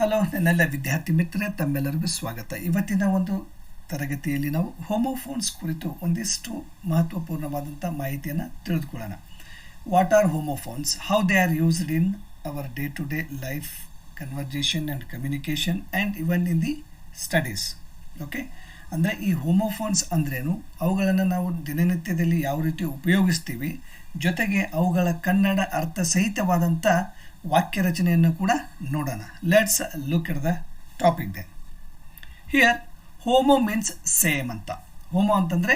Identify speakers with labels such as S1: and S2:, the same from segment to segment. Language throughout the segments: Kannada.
S1: ಹಲೋ ನನ್ನೆಲ್ಲ ವಿದ್ಯಾರ್ಥಿ ಮಿತ್ರರೇ, ತಮ್ಮೆಲ್ಲರಿಗೂ ಸ್ವಾಗತ. ಇವತ್ತಿನ ಒಂದು ತರಗತಿಯಲ್ಲಿ ನಾವು ಹೋಮೋಫೋನ್ಸ್ ಕುರಿತು ಒಂದಿಷ್ಟು ಮಹತ್ವಪೂರ್ಣವಾದಂಥ ಮಾಹಿತಿಯನ್ನು ತಿಳಿದುಕೊಳ್ಳೋಣ. What are homophones how they are used in our day to day life conversation and communication and even in the studies okay ಅಂದರೆ ಈ ಹೋಮೋಫೋನ್ಸ್ ಅಂದ್ರೇನು? ಅವುಗಳನ್ನು ನಾವು ದಿನನಿತ್ಯದಲ್ಲಿ ಯಾವ ರೀತಿ ಉಪಯೋಗಿಸ್ತೀವಿ? ಜೊತೆಗೆ ಅವುಗಳ ಕನ್ನಡ ಅರ್ಥ ಸಹಿತವಾದಂಥ ವಾಕ್ಯ ರಚನೆಯನ್ನು ಕೂಡ ನೋಡೋಣ. Let's look at the topic the here homo means same ಅಂತ. ಹೋಮೋ ಅಂತಂದರೆ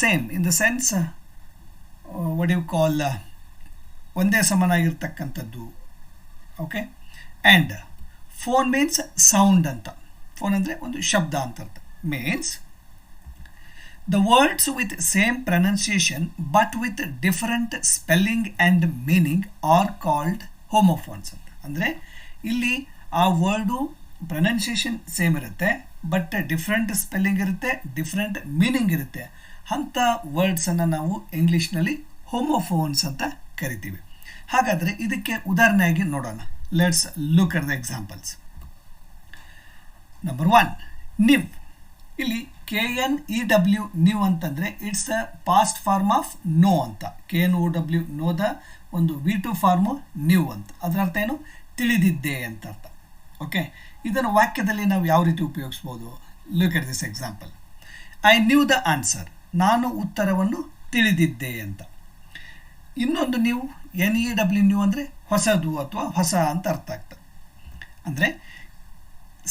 S1: same in the sense would you call ಒಂದೇ ಸಮನಾಗಿರ್ತಕ್ಕಂಥದ್ದು. Okay and phone means sound ಅಂತ. ಫೋನ್ ಅಂದರೆ ಒಂದು ಶಬ್ದ ಅಂತ ಅರ್ಥ means the words with same pronunciation but with different spelling and meaning are called homophones ಅಂತ ಅಂದರೆ ಇಲ್ಲಿ ಆ ವರ್ಡು ಪ್ರೊನೌನ್ಸಿಯೇಷನ್ ಸೇಮ್ ಇರುತ್ತೆ ಬಟ್ ಡಿಫ್ರೆಂಟ್ ಸ್ಪೆಲ್ಲಿಂಗ್ ಇರುತ್ತೆ ಡಿಫ್ರೆಂಟ್ ಮೀನಿಂಗ್ ಇರುತ್ತೆ. ಅಂಥ ವರ್ಡ್ಸನ್ನು ನಾವು ಇಂಗ್ಲೀಷ್ನಲ್ಲಿ ಹೋಮೋಫೋನ್ಸ್ ಅಂತ ಕರಿತೀವಿ. ಹಾಗಾದರೆ ಇದಕ್ಕೆ ಉದಾಹರಣೆಯಾಗಿ ನೋಡೋಣ. Let's look at the examples number one knew ಇಲ್ಲಿ K N E W knew ಅಂತಂದರೆ it's a past form of know ಅಂತ. ಕೆ ಎನ್ ಒ ಡಬ್ಲ್ಯೂ ನೋದ ಒಂದು ವಿ ಟು ಫಾರ್ಮು ನ್ಯೂ ಅಂತ. ಅದರ ಅರ್ಥ ಏನು? ತಿಳಿದಿದ್ದೆ ಅಂತ ಅರ್ಥ. ಓಕೆ ಇದನ್ನು ವಾಕ್ಯದಲ್ಲಿ ನಾವು ಯಾವ ರೀತಿ ಉಪಯೋಗಿಸ್ಬೋದು? Look at this example I knew the answer ನಾನು ಉತ್ತರವನ್ನು ತಿಳಿದಿದ್ದೆ ಅಂತ. ಇನ್ನೊಂದು ನೀವು ಎನ್ ಇ ಡಬ್ಲ್ಯೂ ನ್ಯೂ ಅಂದರೆ ಹೊಸದು ಅಥವಾ ಹೊಸ ಅಂತ ಅರ್ಥ ಆಗ್ತದೆ. ಅಂದರೆ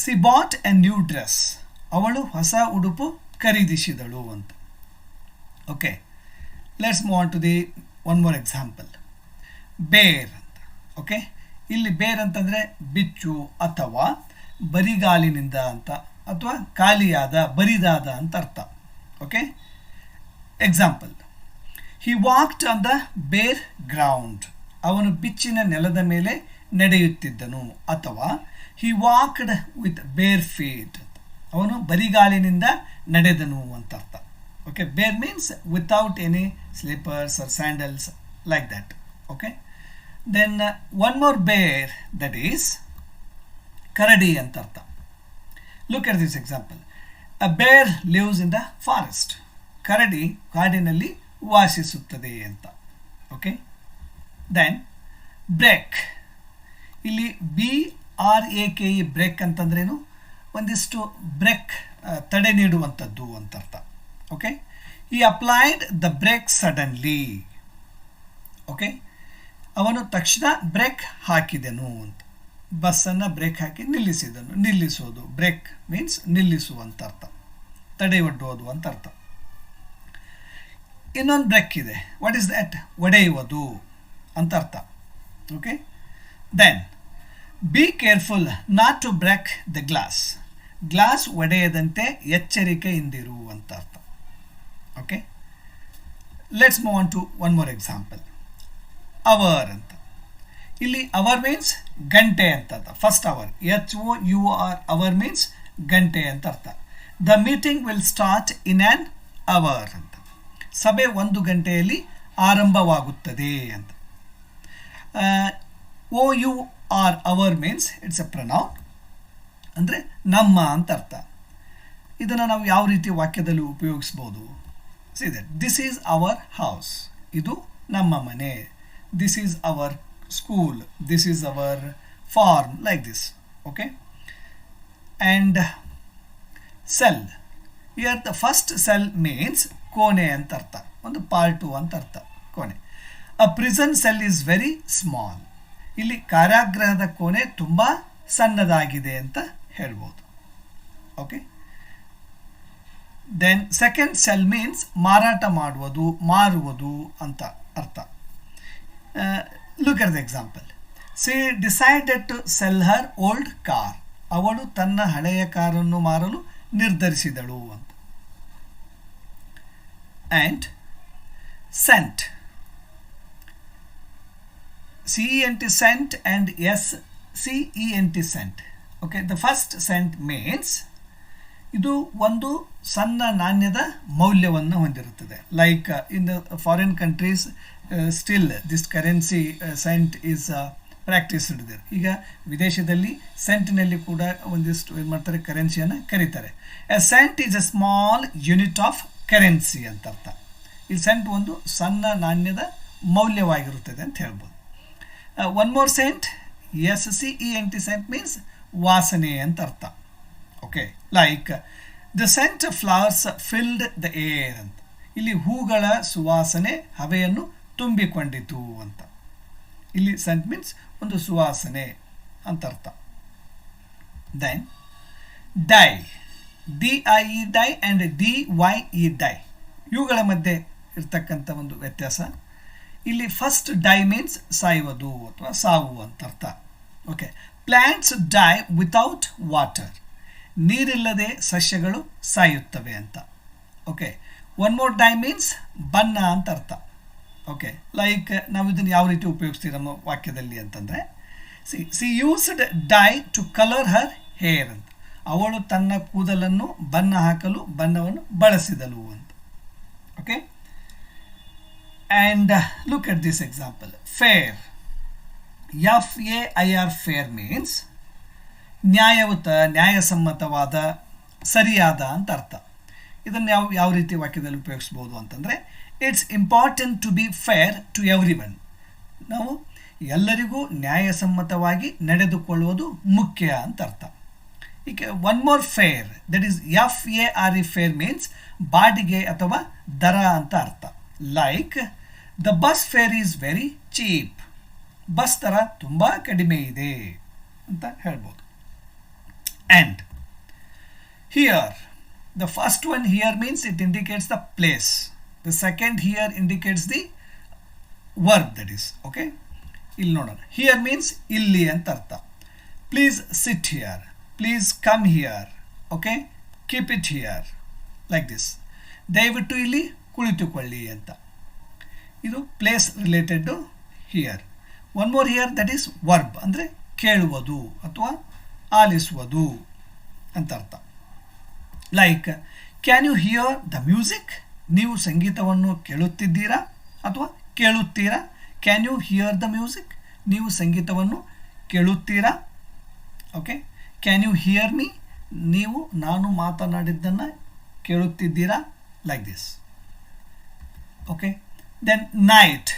S1: she bought a new dress ಅವಳು ಹೊಸ ಉಡುಪು ಖರೀದಿಸಿದಳು ಅಂತ. Okay let's move on to the one more example bear ಅಂತ. ಓಕೆ ಇಲ್ಲಿ ಬೇರ್ ಅಂತಂದರೆ ಬಿಚ್ಚು ಅಥವಾ ಬರಿಗಾಲಿನಿಂದ ಅಂತ ಅಥವಾ ಖಾಲಿಯಾದ, ಬರಿದಾದ ಅಂತ ಅರ್ಥ. Okay example he walked on the bare ground ಅವನು ಬಿಚ್ಚಿನ ನೆಲದ ಮೇಲೆ ನಡೆಯುತ್ತಿದ್ದನು ಅಥವಾ he walked with bare feet ಅವನು ಬರಿಗಾಲಿನಿಂದ ನಡೆದನು ಅಂತ ಅರ್ಥ. Okay bare means without any slippers or sandals like that okay then one more bear that is ಕರಡಿ ಅಂತ ಅರ್ಥ. Look at this example a bear lives in the forest ಕರಡಿ ಕಾಡಿನಲ್ಲಿ ವಾಸಿಸುತ್ತದೆ ಅಂತ. ಓಕೆ ದೆನ್ ಬ್ರೇಕ್ ಇಲ್ಲಿ B R A K E break ಅಂತಂದ್ರೇನು? ಒಂದಿಷ್ಟು ಬ್ರೇಕ್ ತಡೆ ನೀಡುವಂಥದ್ದು ಅಂತ ಅರ್ಥ okay? He applied the brake suddenly okay? ಅವನು ತಕ್ಷಣ ಬ್ರೇಕ್ ಹಾಕಿದೆನು ಅಂತ. ಬಸ್ಸನ್ನು ಬ್ರೇಕ್ ಹಾಕಿ ನಿಲ್ಲಿಸಿದನು. ನಿಲ್ಲಿಸೋದು. ಬ್ರೇಕ್ ಮೀನ್ಸ್ ನಿಲ್ಲಿಸುವಂತ ಅರ್ಥ ತಡೆ ಒಡ್ಡುವುದು ಅಂತ ಅರ್ಥ ಇನ್ನೊಂದು ಬ್ರೇಕ್ ಇದೆ. ವಾಟ್ ಈಸ್ ದಟ್ ಒಡೆಯುವುದು ಅಂತ ಅರ್ಥ okay? Then be careful not to break the glass glass ಒಡೆಯದಂತೆ ಎಚ್ಚರಿಕೆಯಿಂದಿರು ಅಂತ ಅರ್ಥ. Okay let's move on to one more example hour ಅಂತ. ಇಲ್ಲಿ ಅವರ್ ಮೀನ್ಸ್ ಗಂಟೆ ಅಂತ ಅರ್ಥ. First hour H O U R hour means ಗಂಟೆ ಅಂತ ಅರ್ಥ. The meeting will start in an hour ಅಂತ. ಸಭೆ ಒಂದು ಗಂಟೆಯಲ್ಲಿ ಆರಂಭವಾಗುತ್ತದೆ ಅಂತ. O U R our means it's a pronoun ಅಂದರೆ ನಮ್ಮ ಅಂತ ಅರ್ಥ. ಇದನ್ನು ನಾವು ಯಾವ ರೀತಿ ವಾಕ್ಯದಲ್ಲಿ ಉಪಯೋಗಿಸ್ಬೋದು? See that this is our house ಇದು ನಮ್ಮ ಮನೆ. This is our school this is our farm like this okay and cell here the first cell means ಕೋಣೆ ಅಂತ ಅರ್ಥ. ಒಂದು ಪಾರ್ಟು ಅಂತ ಅರ್ಥ. ಕೋಣೆ. A prison cell is very small ಇಲ್ಲಿ ಕಾರಾಗೃಹದ ಕೋಣೆ ತುಂಬ ಸಣ್ಣದಾಗಿದೆ ಅಂತ ಹೇಳ್ಬೋದು okay then second sell means ಮಾರಾಟ ಮಾಡುವುದು, ಮಾರುವುದು ಅಂತ ಅರ್ಥ. Look at the example she decided to sell her old car ಅವಳು ತನ್ನ ಹಳೆಯ ಕಾರನ್ನು ಮಾರಲು ನಿರ್ಧರಿಸಿದಳು ಅಂತ. And cent C N T cent and S C E N T scent okay the first cent means ಇದು ಒಂದು ಸಣ್ಣ ನಾಣ್ಯದ ಮೌಲ್ಯವನ್ನು ಹೊಂದಿರುತ್ತದೆ. Like in the foreign countries still this currency cent is practice ಇಡಿದೆ ಈಗ ವಿದೇಶದಲ್ಲಿ ಸೆಂಟ್ನಲ್ಲಿ ಕೂಡ ಒಂದಿಷ್ಟು ಏನು ಮಾಡ್ತಾರೆ ಕರೆನ್ಸಿಯನ್ನು ಕರೀತಾರೆ. A cent is a small unit of currency ಅಂತ ಅರ್ಥ. ಈ ಸೆಂಟ್ ಒಂದು ಸಣ್ಣ ನಾಣ್ಯದ ಮೌಲ್ಯವಾಗಿರುತ್ತದೆ ಅಂತ ಹೇಳ್ಬೋದು. One more scent S C E N T scent means ವಾಸನೆ ಅಂತ ಅರ್ಥ. Okay like the scent flowers filled the air ಅಂತ. ಇಲ್ಲಿ ಹೂಗಳ ಸುವಾಸನೆ ಹವೆಯನ್ನು ತುಂಬಿಕೊಂಡಿತು ಅಂತ. ಇಲ್ಲಿ ಸೆಂಟ್ ಮೀನ್ಸ್ ಒಂದು ಸುವಾಸನೆ ಅಂತ ಅರ್ಥ. Then die D I E die and D Y E dye ಇವುಗಳ ಮಧ್ಯೆ ಇರ್ತಕ್ಕಂಥ ಒಂದು ವ್ಯತ್ಯಾಸ. ಇಲ್ಲಿ ಫಸ್ಟ್ ಡೈ ಮೀನ್ಸ್ ಸಾಯುವುದು ಅಥವಾ ಸಾವು ಅಂತ ಅರ್ಥ. Okay plants die without water ನೀರಿಲ್ಲದೆ ಸಸ್ಯಗಳು ಸಾಯುತ್ತವೆ ಅಂತ. Okay one more dye means ಬಣ್ಣ ಅಂತ ಅರ್ಥ. ಓಕೆ ಲೈಕ್ ನಾವು ಇದನ್ನು ಯಾವ ರೀತಿ ಉಪಯೋಗಿಸ್ತೀವಿ ನಮ್ಮ ವಾಕ್ಯದಲ್ಲಿ ಅಂತಂದರೆ she she used dye to colour her hair ಅಂತ. ಅವಳು ತನ್ನ ಕೂದಲನ್ನು ಬಣ್ಣ ಹಾಕಲು, ಬಣ್ಣವನ್ನು ಬಳಸಿದಳು ಅಂತ. Okay and look at this example fair F A I R fair means ನ್ಯಾಯಯುತ, ನ್ಯಾಯಸಮ್ಮತವಾದ, ಸರಿಯಾದ ಅಂತ ಅರ್ಥ. ಇದನ್ನು ಯಾವ ಯಾವ ರೀತಿ ವಾಕ್ಯದಲ್ಲಿ ಉಪಯೋಗಿಸ್ಬೋದು ಅಂತಂದರೆ it's important to be fair to everyone ನಾವು ಎಲ್ಲರಿಗೂ ನ್ಯಾಯಸಮ್ಮತವಾಗಿ ನಡೆದುಕೊಳ್ಳುವುದು ಮುಖ್ಯ ಅಂತ ಅರ್ಥ. ಈಗ one more fare that is F A R E fare means ಬಾಡಿಗೆ ಅಥವಾ ದರ ಅಂತ ಅರ್ಥ. Like the bus fare is very cheap bus ದರ ತುಂಬ ಕಡಿಮೆ ಇದೆ ಅಂತ ಹೇಳ್ಬೋದು. And here the first one here means it indicates the place the second here indicates the work that is okay ಇಲ್ಲಿ ನೋಡೋಣ. ಹಿಯರ್ ಮೀನ್ಸ್ ಇಲ್ಲಿ ಅಂತ ಅರ್ಥ. Please sit here please come here okay keep it here like this ದಯವಿಟ್ಟು ಇಲ್ಲಿ ಕುಳಿತುಕೊಳ್ಳಿ ಅಂತ. ಇದು place related here one more hear that is verb ಅಂದರೆ ಕೇಳುವುದು ಅಥವಾ ಆಲಿಸುವುದು ಅಂತ ಅರ್ಥ. Like can you hear the music ನೀವು ಸಂಗೀತವನ್ನು ಕೇಳುತ್ತಿದ್ದೀರಾ ಅಥವಾ ಕೇಳುತ್ತೀರಾ? Can you hear the music ನೀವು ಸಂಗೀತವನ್ನು ಕೇಳುತ್ತೀರಾ? Okay can you hear me ನೀವು, ನಾನು ಮಾತನಾಡಿದ್ದನ್ನು ಕೇಳುತ್ತಿದ್ದೀರಾ? Like this okay then knight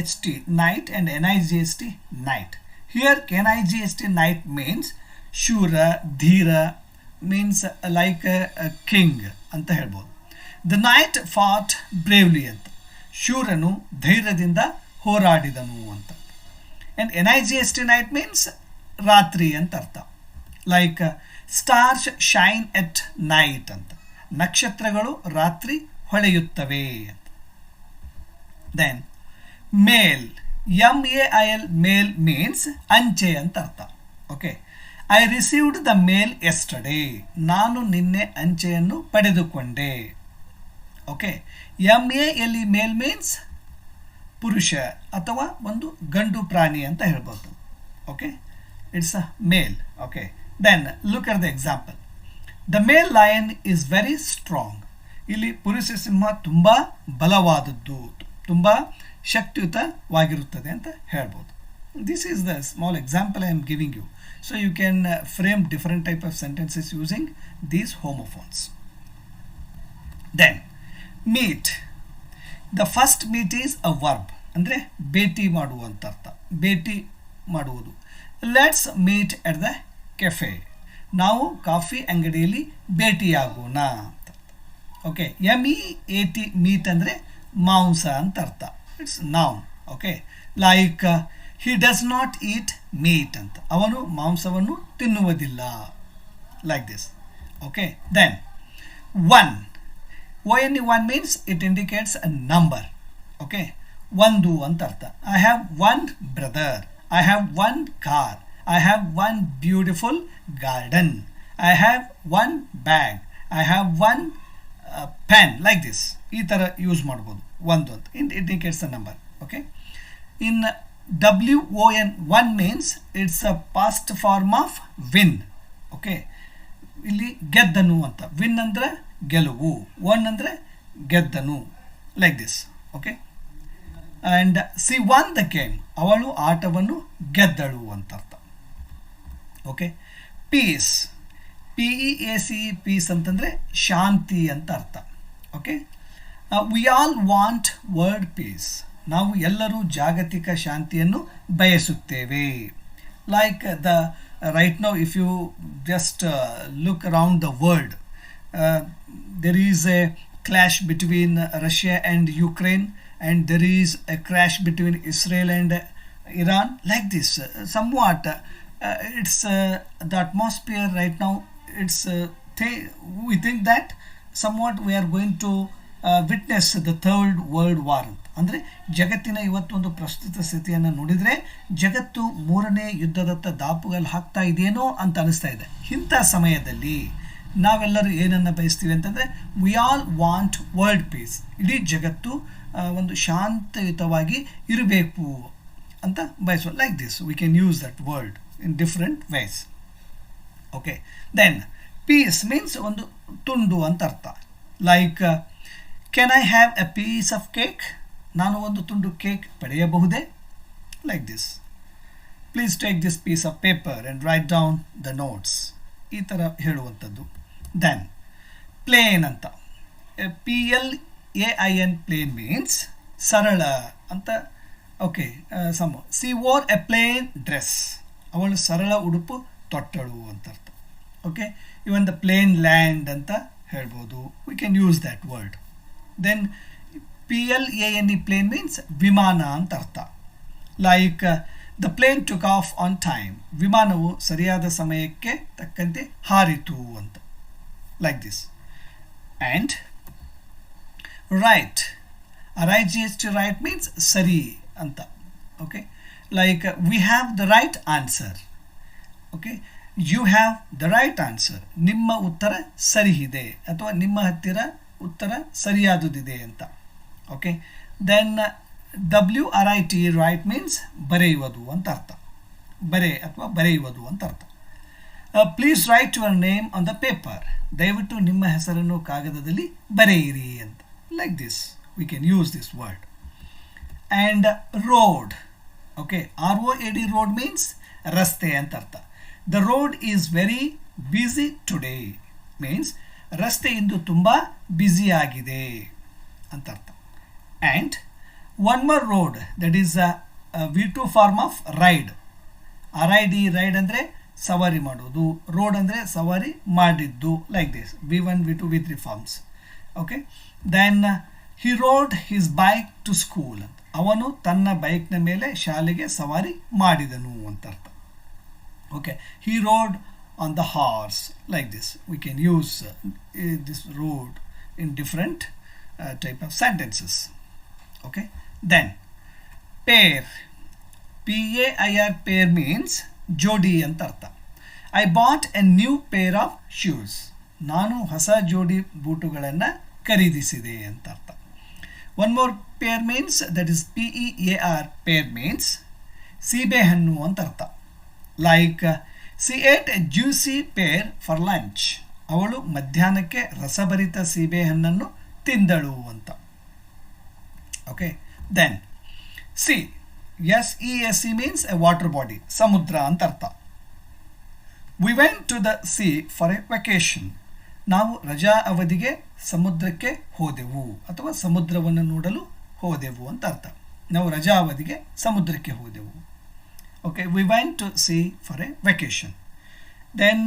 S1: S T knight here K N I G S T knight means ಶೂರ ಧೀರ ಮೀನ್ಸ್ ಲೈಕ್ ಕಿಂಗ್ ಅಂತ ಹೇಳ್ಬೋದು. ದ ನೈಟ್ ಫಾಟ್ ಬ್ರೇವ್ಲಿ ಅಂತ. ಶೂರನು ಧೈರ್ಯದಿಂದ ಹೋರಾಡಿದನು ಅಂತ. And N I G S T night means ರಾತ್ರಿ ಅಂತ ಅರ್ಥ. Like stars shine at night ಅಂತ. ನಕ್ಷತ್ರಗಳು ರಾತ್ರಿ ಹೊಳೆಯುತ್ತವೆ ಅಂತ. Then mail M A I L mail means ಅಂಚೆ ಅಂತ ಅರ್ಥ. Okay I received the mail yesterday ನಾನು ನಿನ್ನೆ ಅಂಚೆಯನ್ನು ಪಡೆದುಕೊಂಡೆ. Okay M A L E male means ಪುರುಷ ಅಥವಾ ಒಂದು ಗಂಡು ಪ್ರಾಣಿ ಅಂತ ಹೇಳ್ಬೋದು. Okay it's a male okay then look at the example the male lion is very strong ಇಲ್ಲಿ ಪುರುಷ ಸಿಂಹ ತುಂಬ ಬಲವಾದದ್ದು. ತುಂಬ ಶಕ್ತಿಯುತವಾಗಿರುತ್ತದೆ ಅಂತ ಹೇಳ್ಬೋದು. This is the small example I am giving you so you can frame different type of sentences using these homophones then meet the first meet is a verb. ಅಂದರೆ ಭೇಟಿ ಮಾಡುವಂತ ಅರ್ಥ ಭೇಟಿ ಮಾಡುವುದು. Let's meet at the cafe ನಾವು ಕಾಫಿ ಅಂಗಡಿಯಲ್ಲಿ ಭೇಟಿಯಾಗೋಣ ಅಂತ okay M E A T meat ಅಂದರೆ ಮಾಂಸ ಅಂತ ಅರ್ಥ it's noun okay like he does not eat meat ಅಂತ ಅವನು ಮಾಂಸವನ್ನು ತಿನ್ನುವುದಿಲ್ಲ like this okay then one O N E one means it indicates a number okay ಒಂದು ಅಂತ ಅರ್ಥ I have one brother I have one car I have one beautiful garden I have one bag I have one pen like this ಈ ಥರ ಯೂಸ್ ಮಾಡ್ಬೋದು. ಒಂದು ಅಂತ. In indicates the number okay in W O N one means it's a past form of win okay ಇಲ್ಲಿ ಗೆದ್ದನು ಅಂತ. ವಿನ್ ಅಂದರೆ ಗೆಲುವು. ಒನ್ ಅಂದರೆ ಗೆದ್ದನು. Like this okay and she won the game ಅವಳು ಆಟವನ್ನು ಗೆದ್ದಳು ಅಂತ ಅರ್ಥ okay peace P E A C peace ಅಂತಂದರೆ ಶಾಂತಿ ಅಂತ ಅರ್ಥ okay we all want world peace ನಾವು ಎಲ್ಲರೂ ಜಾಗತಿಕ ಶಾಂತಿಯನ್ನು ಬಯಸುತ್ತೇವೆ like the right now if you just look around the world there is a clash between Russia and Ukraine, and there is a crash between Israel and Iran. Like this, uh, somewhat, uh, it's uh, the atmosphere right now. It's uh, th- we think that somewhat we are going to uh, witness the third world war. ಅಂದರೆ ಜಗತ್ತಿನ ಇವತ್ತೊಂದು ಪ್ರಸ್ತುತ ಸ್ಥಿತಿಯನ್ನು ನೋಡಿದರೆ ಜಗತ್ತು ಮೂರನೇ ಯುದ್ಧದತ್ತ ದಾಪುಗಲ್ ಹಾಕ್ತಾ ಇದೆಯೇನೋ ಅಂತ ಅನಿಸ್ತಾ ಇದೆ. ಇಂಥ ಸಮಯದಲ್ಲಿ ನಾವೆಲ್ಲರೂ ಏನನ್ನು ಬಯಸ್ತೀವಿ ಅಂತಂದರೆ we all want world peace ಇಡೀ ಜಗತ್ತು ಒಂದು ಶಾಂತಯುತವಾಗಿ ಇರಬೇಕು ಅಂತ ಬಯಸುವ like this we can use that world in different ways okay then peace means ಒಂದು ತುಂಡು ಅಂತ ಅರ್ಥ. Like can I have a piece of cake ನಾನು ಒಂದು ತುಂಡು ಕೇಕ್ ಪಡೆಯಬಹುದೇ? Like this please take this piece of paper and write down the notes ಈ ಥರ ಹೇಳುವಂಥದ್ದು. ದೆನ್ ಪ್ಲೇನ್ ಅಂತ. P L A I N plain means ಸರಳ ಅಂತ. Okay some she wore a plain dress ಅವಳು ಸರಳ ಉಡುಪು ತೊಟ್ಟಳು ಅಂತ ಅರ್ಥ. Okay even the plain land ಅಂತ ಹೇಳ್ಬೋದು. We can use that word then P L A N E plane means ವಿಮಾನ ಅಂತ ಅರ್ಥ. Like the plane took off on time ವಿಮಾನವು ಸರಿಯಾದ ಸಮಯಕ್ಕೆ ತಕ್ಕಂತೆ ಹಾರಿತು ಅಂತ. Like this and write right G S T right means ಸರಿ ಅಂತ. Okay like we have the right answer okay you have the right answer ನಿಮ್ಮ ಉತ್ತರ ಸರಿ ಇದೆ ಅಥವಾ ನಿಮ್ಮ ಹತ್ತಿರ ಉತ್ತರ ಸರಿಯಾದುದಿದೆ ಅಂತ. Okay then W R I T write means ಬರೆಯುವುದು ಅಂತ ಅರ್ಥ. ಬರೆ ಅಥವಾ ಬರೆಯುವುದು ಅಂತ ಅರ್ಥ. Please write your name on the paper ದಯವಿಟ್ಟು ನಿಮ್ಮ ಹೆಸರನ್ನು ಕಾಗದದಲ್ಲಿ ಬರೆಯಿರಿ ಅಂತ. Like this we can use this word and road okay R O A D road means ರಸ್ತೆ ಅಂತ ಅರ್ಥ. The road is very busy today means ರಸ್ತೆ ಇಂದು ತುಂಬ ಬ್ಯುಸಿಯಾಗಿದೆ ಅಂತ ಅರ್ಥ. And one more rode that is V two form of ride R I D ride ಅಂದರೆ ಸವಾರಿ ಮಾಡೋದು ರೋಡ್ ಅಂದರೆ ಸವಾರಿ ಮಾಡಿದ್ದು. Like this V one V two V three forms okay then he rode his bike to school ಅವನು ತನ್ನ ಬೈಕ್ನ ಮೇಲೆ ಶಾಲೆಗೆ ಸವಾರಿ ಮಾಡಿದನು ಅಂತ ಅರ್ಥ. Okay he rode on the horse like this we can use this rode in different type of sentences okay. Then, pair. P a i r, pair means ಜೋಡಿ ಅಂತ ಅರ್ಥ. I bought a new pair of shoes ನಾನು ಹೊಸ ಜೋಡಿ ಬೂಟುಗಳನ್ನು ಖರೀದಿಸಿದೆ ಅಂತ ಅರ್ಥ. One more pair means that is P E A R pear means ಸೀಬೆಹಣ್ಣು ಅಂತ ಅರ್ಥ. Like she ate juicy pear for lunch ಅವಳು ಮಧ್ಯಾಹ್ನಕ್ಕೆ ರಸಭರಿತ ಸೀಬೆಹಣ್ಣನ್ನು ತಿಂದಳು ಅಂತ. Okay then sea S E S sea means a water body ಸಮುದ್ರ ಅಂತ ಅರ್ಥ. We went to the sea for a vacation ನಾವು ರಜಾ ಅವಧಿಗೆ ಸಮುದ್ರಕ್ಕೆ ಹೋದೆವು, ಅಥವಾ ಸಮುದ್ರವನ್ನು ನೋಡಲು ಹೋದೆವು ಅಂತ ಅರ್ಥ. ನಾವು ರಜಾ ಅವಧಿಗೆ ಸಮುದ್ರಕ್ಕೆ ಹೋದೆವು. Okay we went to sea for a vacation then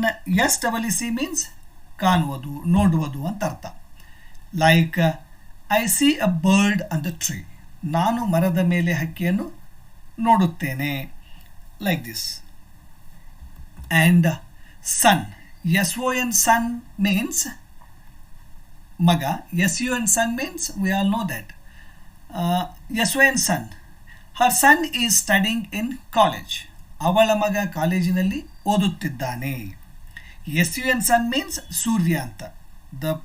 S1: S double E C means ಕಾಣುವುದು ನೋಡುವುದು ಅಂತ ಅರ್ಥ like I see a bird on the tree ನಾನು ಮರದ ಮೇಲೆ ಹಕ್ಕಿಯನ್ನು ನೋಡುತ್ತೇನೆ like this and son S O N son means ಮಗ S U N sun means we all know that S O N son her son is studying in college ಅವಳ ಮಗ ಕಾಲೇಜಿನಲ್ಲಿ ಓದುತ್ತಿದ್ದಾನೆ. S U N sun means ಸೂರ್ಯ ಅಂತ. The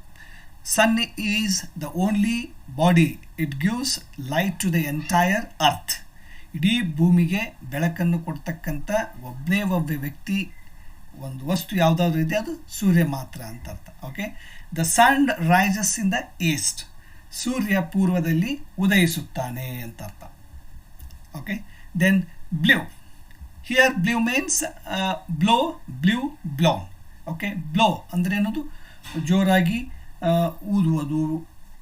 S1: sun is the only body. It gives light to the entire earth. ಇಡೀ ಭೂಮಿಗೆ ಬೆಳಕನ್ನು ಕೊಡ್ತಕ್ಕಂಥ ಒಬ್ಬನೇ ಒಬ್ಬ ವ್ಯಕ್ತಿ, ಒಂದು ವಸ್ತು ಯಾವುದಾದ್ರೂ ಇದೆ, ಅದು ಸೂರ್ಯ ಮಾತ್ರ ಅಂತ ಅರ್ಥ. Okay the sun rises in the east ಸೂರ್ಯ ಪೂರ್ವದಲ್ಲಿ ಉದಯಿಸುತ್ತಾನೆ ಅಂತ ಅರ್ಥ. Okay then blew here blew means blow blew blown okay blow ಅಂದರೆ ಏನದು? ಜೋರಾಗಿ ಆ, ಊದುವುದು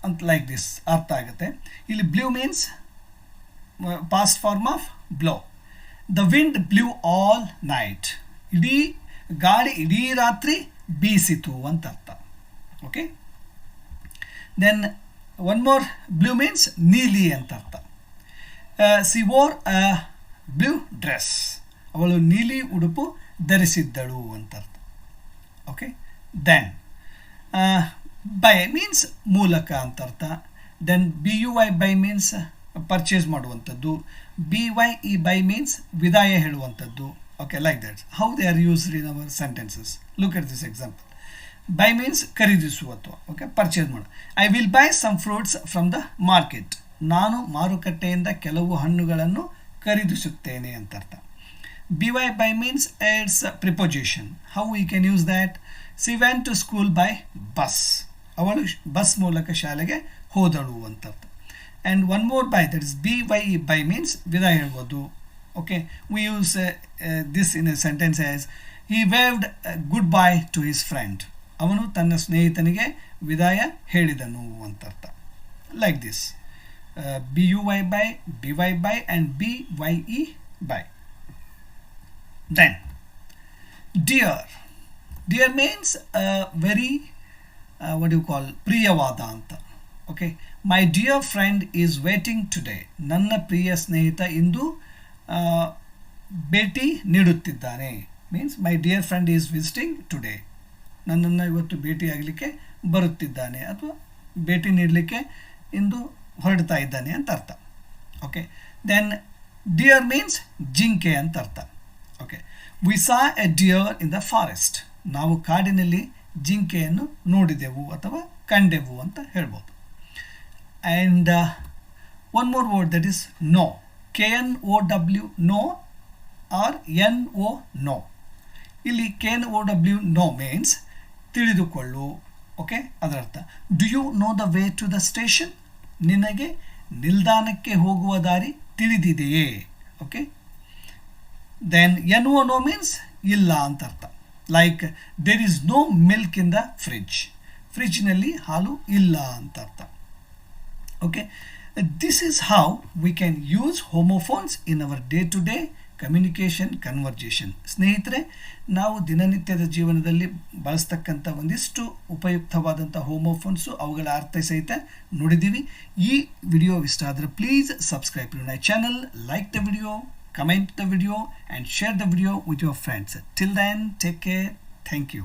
S1: ಅಂತ ಲೈಕ್ ದಿಸ್ ಅರ್ಥ ಆಗುತ್ತೆ. ಇಲ್ಲಿ blew means past form of blow the wind blew all night ಇಡೀ ಗಾಳಿ ಇಡೀ ರಾತ್ರಿ ಬೀಸಿತು ಅಂತ ಅರ್ಥ okay then one more blue means ನೀಲಿ ಅಂತ ಅರ್ಥ she wore a blue dress ಅವಳು ನೀಲಿ ಉಡುಪು ಧರಿಸಿದ್ದಳು ಅಂತ ಓಕೆ ದೆನ್ ಬೈ ಮೀನ್ಸ್ ಮೂಲಕ ಅಂತ ಅರ್ಥ. Then B U Y buy means purchase ಮಾಡುವಂಥದ್ದು. B Y E bye means ವಿದಾಯ ಹೇಳುವಂಥದ್ದು. Okay like that how they are used in our sentences look at this example buy means ಖರೀದಿಸುವ ಅಥವಾ ಓಕೆ ಪರ್ಚೇಸ್ ಮಾಡು. I will buy some fruits from the market ನಾನು ಮಾರುಕಟ್ಟೆಯಿಂದ ಕೆಲವು ಹಣ್ಣುಗಳನ್ನು ಖರೀದಿಸುತ್ತೇನೆ ಅಂತ ಅರ್ಥ. B Y by means it's preposition how you can use that she went to school by bus ಅವಳು ಬಸ್ ಮೂಲಕ ಶಾಲೆಗೆ ಹೋದಳು ಅಂತ ಅರ್ಥ. And one more by that is B Y by means with ಹೇಳ್ಬೋದು. Okay we use this in a sentence as he waved goodbye to his friend ಅವನು ತನ್ನ ಸ್ನೇಹಿತನಿಗೆ ವಿದಾಯ ಹೇಳಿದನು ಅಂತ ಅರ್ಥ. Like this B U Y buy B Y by and B Y E bye then dear dear means very what you call ಪ್ರಿಯವಾದ ಅಂತ. Okay my dear friend is waiting today ನನ್ನ ಪ್ರಿಯ ಸ್ನೇಹಿತ ಇಂದು ಭೇಟಿ ನೀಡುತ್ತಿದ್ದಾನೆ. Means my dear friend is visiting today ನನ್ನನ್ನು ಇವತ್ತು ಭೇಟಿಯಾಗಲಿಕ್ಕೆ ಬರುತ್ತಿದ್ದಾನೆ. ಅಥವಾ ಭೇಟಿ ನೀಡಲಿಕ್ಕೆ ಇಂದು ಹೊರಡ್ತಾ ಇದ್ದಾನೆ ಅಂತ ಅರ್ಥ. ಓಕೆ ದೆನ್ ಡಿಯರ್ ಮೀನ್ಸ್ ಜಿಂಕೆ ಅಂತ ಅರ್ಥ. Okay we saw a deer in the forest ನಾವು ಕಾಡಿನಲ್ಲಿ ಜಿಂಕೆಯನ್ನು ನೋಡಿದೆವು ಅಥವಾ ಕಂಡೆವು ಅಂತ ಹೇಳ್ಬೋದು. And one more word that is know K N O W know or N O no ಇಲ್ಲಿ K N O W know means ತಿಳಿದುಕೊಳ್ಳು. Okay ಅದರರ್ಥ. Do you know the way to the station ನಿನಗೆ ನಿಲ್ದಾಣಕ್ಕೆ ಹೋಗುವ ದಾರಿ ತಿಳಿದಿದೆಯೇ? Okay then N O no means ಇಲ್ಲ ಅಂತ ಅರ್ಥ. Like there is no milk in the fridge ಫ್ರಿಜ್ನಲ್ಲಿ ಹಾಲು ಇಲ್ಲ ಅಂತ ಅರ್ಥ. Okay this is how we can use homophones in our day to day communication conversation ಸ್ನೇಹಿತರೆ, ನಾವು ದಿನನಿತ್ಯದ ಜೀವನದಲ್ಲಿ ಬಳಸ್ತಕ್ಕಂಥ ಒಂದಿಷ್ಟು ಉಪಯುಕ್ತವಾದಂಥ ಹೋಮೋಫೋನ್ಸು ಅವುಗಳ ಅರ್ಥ ಸಹಿತ ನೋಡಿದ್ದೀವಿ. ಈ ವಿಡಿಯೋ ಇಷ್ಟ ಆದರೆ please subscribe to my channel like the video comment the video and share the video with your friends till then take care thank you